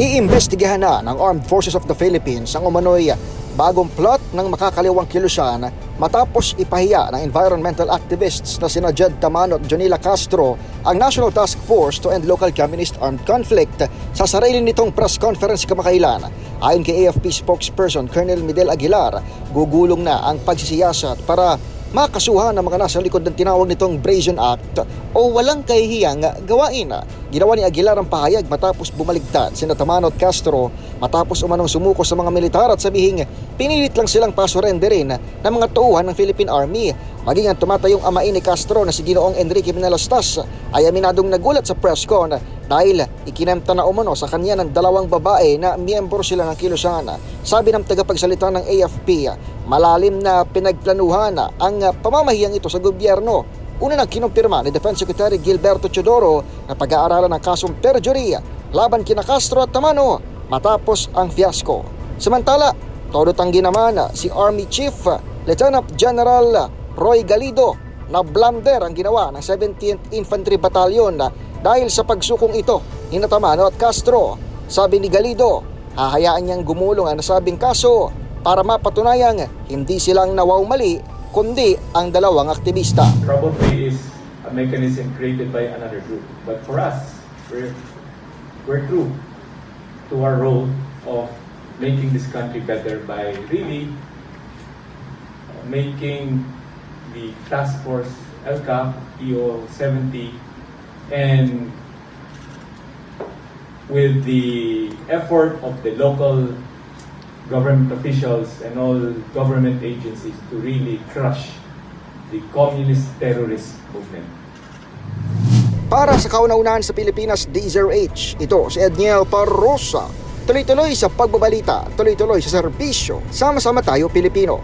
Iimbestigahan na ng Armed Forces of the Philippines ang umano'y bagong plot ng makakaliwang kilusan matapos ipahiya ng environmental activists na sina Jed Tamano at Jonila Castro ang National Task Force to End Local Communist Armed Conflict sa sarili nitong press conference kamakailan. Ayon kay AFP spokesperson Colonel Midel Aguilar, gugulong na ang pagsisiyasat para makasuhan ng mga nasa likod ng tinawag nitong Brazen Act o walang kahihiyang gawain. Ginawa ni Aguilar ang pahayag matapos bumaligtad sina Tamano at Castro matapos umanong sumuko sa mga militar at sabihing pinilit lang silang pasurenderin ng mga tauhan ng Philippine Army. Maging ang tumatayong amain ni Castro na si Ginoong Enrique Menelastas ay aminadong nagulat sa press con dahil ikinamta na umano sa kanya ng dalawang babae na miyembro sila ng kilusan. Sabi ng tagapagsalita ng AFP, malalim na pinagplanuhan ang pamamahiyang ito sa gobyerno. Una nang kinumpirma ni Defense Secretary Gilberto Chodoro na pag-aaralan ng kasong perjury laban kina Castro at Tamano matapos ang fiasco. Samantala, todo tanggi naman si Army Chief Lieutenant General Roy Galido na blunder ang ginawa ng 17th Infantry Battalion dahil sa pagsukong ito ni Natamano at Castro. Sabi ni Galido, hahayaan niyang gumulong ang nasabing kaso para mapatunayang hindi silang nawaw mali kundi ang dalawang aktivista. Free is a mechanism created by another group. But for us, we're, we're true to our role of making this country better by really uh, making the task force LCAP, EO 70, and with the effort of the local government officials and all government agencies to really crush the communist terrorist movement. Para sa kauna-unahan sa Pilipinas, D0H, ito si Edniel Parrosa. Tuloy-tuloy sa pagbabalita, tuloy-tuloy sa serbisyo. Sama-sama tayo Pilipino.